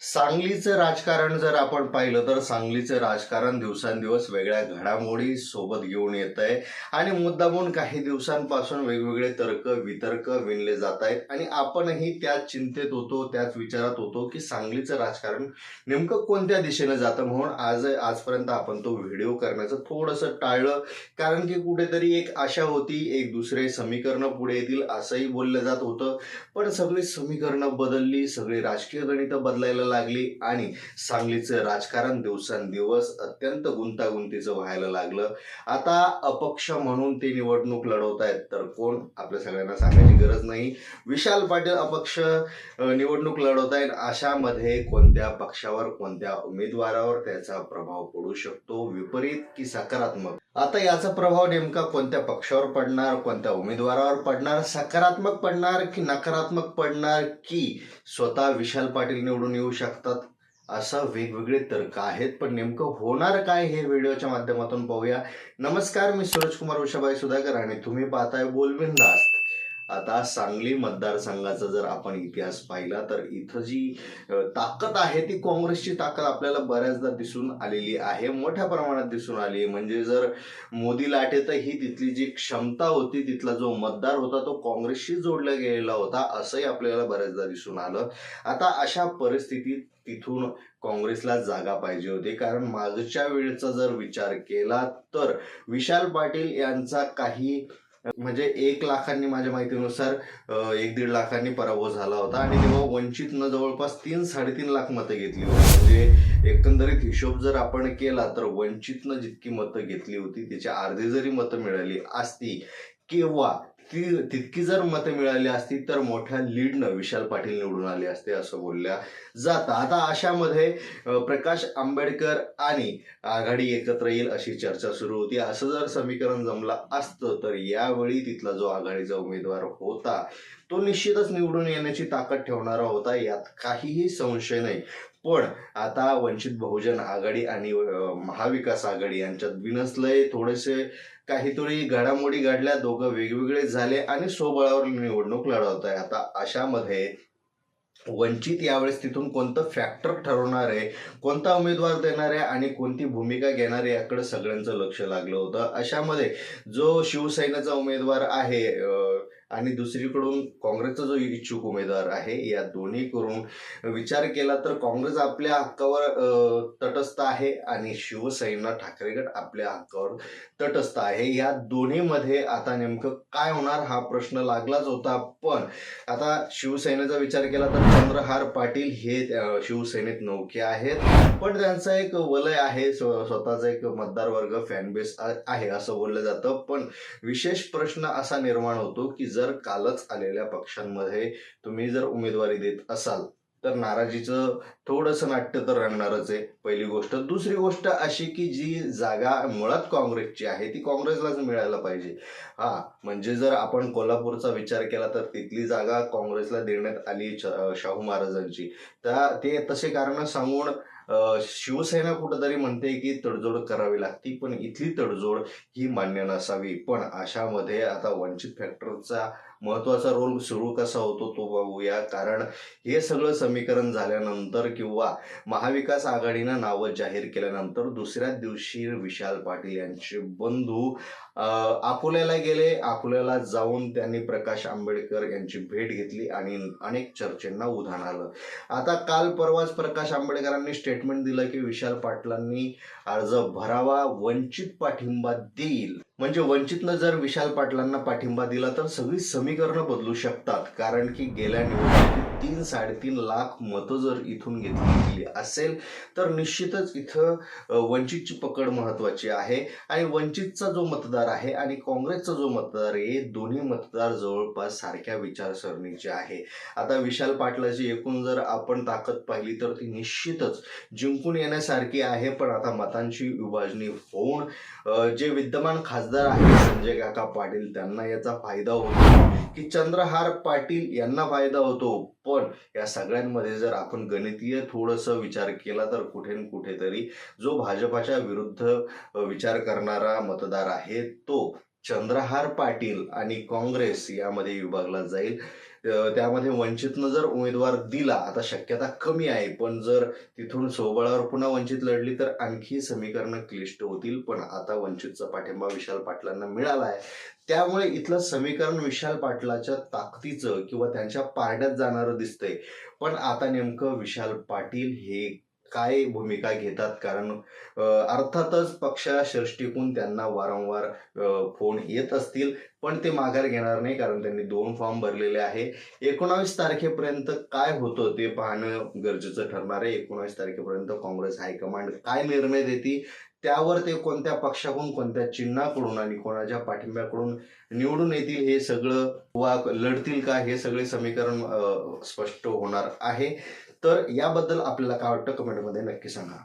सांगलीचं राजकारण जर आपण पाहिलं तर सांगलीचं राजकारण दिवसांदिवस वेगळ्या घडामोडी सोबत घेऊन येत आहे आणि मुद्दामून काही दिवसांपासून वेगवेगळे तर्क वितर्क विणले जात आहेत. आणि आपणही त्याच चिंतेत होतो त्याच विचारात होतो की सांगलीचं राजकारण नेमकं कोणत्या दिशेनं जातं म्हणून आज आजपर्यंत आपण तो व्हिडिओ करण्याचं थोडंसं टाळलं. कारण की कुठेतरी एक आशा होती एक दुसरे समीकरणं पुढे येतील असंही बोललं जात होतं. पण सगळी समीकरणं बदलली सगळी राजकीय गणितं बदलायला लागली आणि सांगलीचं राजकारण दिवसांदिवस अत्यंत गुंतागुंतीचं व्हायला लागलं. आता अपक्ष म्हणून ते निवडणूक लढवत आहेत तर कोण? आपल्या सगळ्यांना सांगायची गरज नाही. विशाल पाटील अपक्ष निवडणूक लढवत आहेत अशामध्ये कोणत्या पक्षावर कोणत्या उमेदवारावर त्याचा प्रभाव पडू शकतो? विपरीत की सकारात्मक? आता याचा प्रभाव नेमका कोणत्या पक्षावर पडणार कोणत्या उमेदवारावर पडणार सकारात्मक पडणार की नकारात्मक पडणार की स्वतः विशाल पाटील निवडून येऊ शकतात? असं वेगवेगळे तर्क आहेत पण नेमकं होणार काय हे व्हिडिओच्या माध्यमातून पाहूया. नमस्कार मी सूरज कुमार उषाबाई सुधाकर आणि तुम्ही पाहताय बोलबिंदास्त. आता सांगली मतदारसंघाचा जर आपण इतिहास पाहिला तर इथं जी ताकद आहे ती काँग्रेसची ताकद आपल्याला बऱ्याचदा दिसून आलेली आहे. मोठ्या प्रमाणात दिसून आली आहे. म्हणजे जर मोदी लाटेतही तिथली जी क्षमता होती तिथला जो मतदार होता तो काँग्रेसशी जोडला गेलेला होता असंही आपल्याला बऱ्याचदा दिसून आलं. आता अशा परिस्थितीत तिथून काँग्रेसला जागा पाहिजे होती. कारण मागच्या वेळेचा जर विचार केला तर विशाल पाटील यांचा काही म्हणजे एक लाखांनी माझ्या माहितीनुसार एक दीड लाखांनी पराभव झाला होता आणि तेव्हा वंचितनं जवळपास तीन साडेतीन लाख मतं घेतली होती. म्हणजे एकंदरीत हिशोब जर आपण केला तर वंचितनं जितकी मतं घेतली होती त्याची अर्धी जरी मतं मिळाली असती किंवा ती तितकी जर मतं मिळाली असती तर मोठ्या लीडनं विशाल पाटील निवडून आले असते असं बोलल्या जातं. आता अशामध्ये प्रकाश आंबेडकर आणि आघाडी एकत्र येईल अशी चर्चा सुरू होती. असं जर समीकरण जमलं असतं तर यावेळी तिथला जो आघाडीचा उमेदवार होता तो निश्चितच निवडून येण्याची ताकद ठेवणारा होता. यात काहीही संशय नाही. पण आता वंचित बहुजन आघाडी आणि महाविकास आघाडी यांच्यात विनसलंय थोडेसे काहीतरी घडामोडी घडल्या दोघं वेगवेगळे झाले आणि स्वबळावर निवडणूक लढवत आहे आता अशामध्ये वंचित यावेळेस तिथून कोणतं फॅक्टर ठरवणार आहे कोणता उमेदवार देणार आहे आणि कोणती भूमिका घेणार आहे याकडे सगळ्यांचं लक्ष लागलं होतं. अशामध्ये जो शिवसेनेचा उमेदवार आहे आणि दुसरीकडून काँग्रेसचा जो इच्छुक उमेदवार आहे या दोन्ही करून विचार केला तर काँग्रेस आपल्या हक्कावर तटस्थ आहे आणि शिवसेना ठाकरे गट आपल्या हक्कावर तटस्थ आहे. या दोन्हीमध्ये आता नेमकं काय होणार हा प्रश्न लागलाच होता. पण आता शिवसेनेचा विचार केला तर चंद्रहार पाटील हे शिवसेनेत नौके आहेत. पण त्यांचा एक वलय आहे स्वतःचा एक मतदार वर्ग फॅनबेस आहे असं बोललं जातं. पण विशेष प्रश्न असा निर्माण होतो की जर कालच आलेल्या पक्षांमध्ये तुम्ही जर उमेदवारी देत असाल तर नाराजीचं थोडंसं नाट्य तर रंगणारच आहे. पहिली गोष्ट. दुसरी गोष्ट अशी की जी जागा मुळात काँग्रेसची आहे ती काँग्रेसलाच मिळायला पाहिजे. हा म्हणजे जर आपण कोल्हापूरचा विचार केला तर तिथली जागा काँग्रेसला देण्यात आली शाहू महाराजांची. त्या ते तसे कारण सांगून शिवसेना कुठंतरी म्हणते की तडजोड करावी लागती पण इथली तडजोड ही मान्य नसावी. पण अशामध्ये आता वंचित फॅक्टरचा महत्त्वाचा रोल सुरू कसा होतो तो बघूया. कारण हे सगळं समीकरण झाल्यानंतर किंवा महाविकास आघाडीनं नावं जाहीर केल्यानंतर दुसऱ्या दिवशी विशाल पाटील यांचे बंधू अकोल्याला गेले. अकोल्याला जाऊन त्यांनी प्रकाश आंबेडकर यांची भेट घेतली आणि अनेक चर्चेंना उधाण आलं. आता काल परवाच प्रकाश आंबेडकरांनी स्टेटमेंट दिलं की विशाल पाटलांनी अर्ज भरावा वंचित पाठिंबा देईल. म्हणजे वंचितनं जर विशाल पाटलांना पाठिंबा दिला तर सगळी समीकरणं बदलू शकतात. कारण की गेल्या निवडणुकीत तीन साडेतीन लाख मतं जर इथून घेतली गेली असेल तर निश्चितच इथं वंचितची पकड महत्वाची आहे. आणि वंचितचा जो मतदार आहे आणि काँग्रेसचा जो मतदार आहे दोन्ही मतदार जवळपास सारख्या विचारसरणीचे आहे. आता विशाल पाटलाची एकूण जर आपण ताकद पाहिली तर ती निश्चितच जिंकून येण्यासारखी आहे. पण आता मतांची विभाजणी होऊन जे विद्यमान खासदार आहेत संजय काका पाटील त्यांना याचा फायदा होतो. की चंद्रहार पाटील यांना फायदा होतो. पण या सगळ्यांमध्ये जर आपण गणितीय थोडंसं विचार केला तर कुठे न कुठेतरी जो भाजपाच्या विरुद्ध विचार करणारा मतदार आहे तो चंद्रहार पाटील आणि काँग्रेस यामध्ये विभागला जाईल. त्यामध्ये वंचितनं जर उमेदवार दिला आता शक्यता कमी आहे पण जर तिथून सोबळावर पुन्हा वंचित लढली तर आणखी समीकरणं क्लिष्ट होतील. पण आता वंचितचा पाठिंबा विशाल पाटलांना मिळाला आहे. त्यामुळे इथलं समीकरण विशाल पाटलाच्या ताकदीचं किंवा त्यांच्या पारड्यात जाणारं दिसतंय. पण आता नेमकं विशाल पाटील हे काय भूमिका घेतात? कारण अर्थातच अर्थातच पक्षाश्रेष्ठीकून त्यांना वारंवार फोन येत असतील पण ते माघार घेणार नाही कारण त्यांनी दोन फॉर्म भरलेले आहे. एकोणावीस तारखेपर्यंत काय होतं ते पाहणं गरजेचं ठरणार आहे. एकोणावीस तारखेपर्यंत काँग्रेस हायकमांड काय निर्णय देते त्यावर ते कोणत्या पक्षाकडून कोणत्या चिन्हाकडून आणि कोणाच्या पाठिंब्याकडून निवडून येतील हे सगळं वा लढतील का हे सगळे समीकरण स्पष्ट होणार आहे. तर याबद्दल आपल्याला काय वाटतं कमेंटमध्ये नक्की सांगा.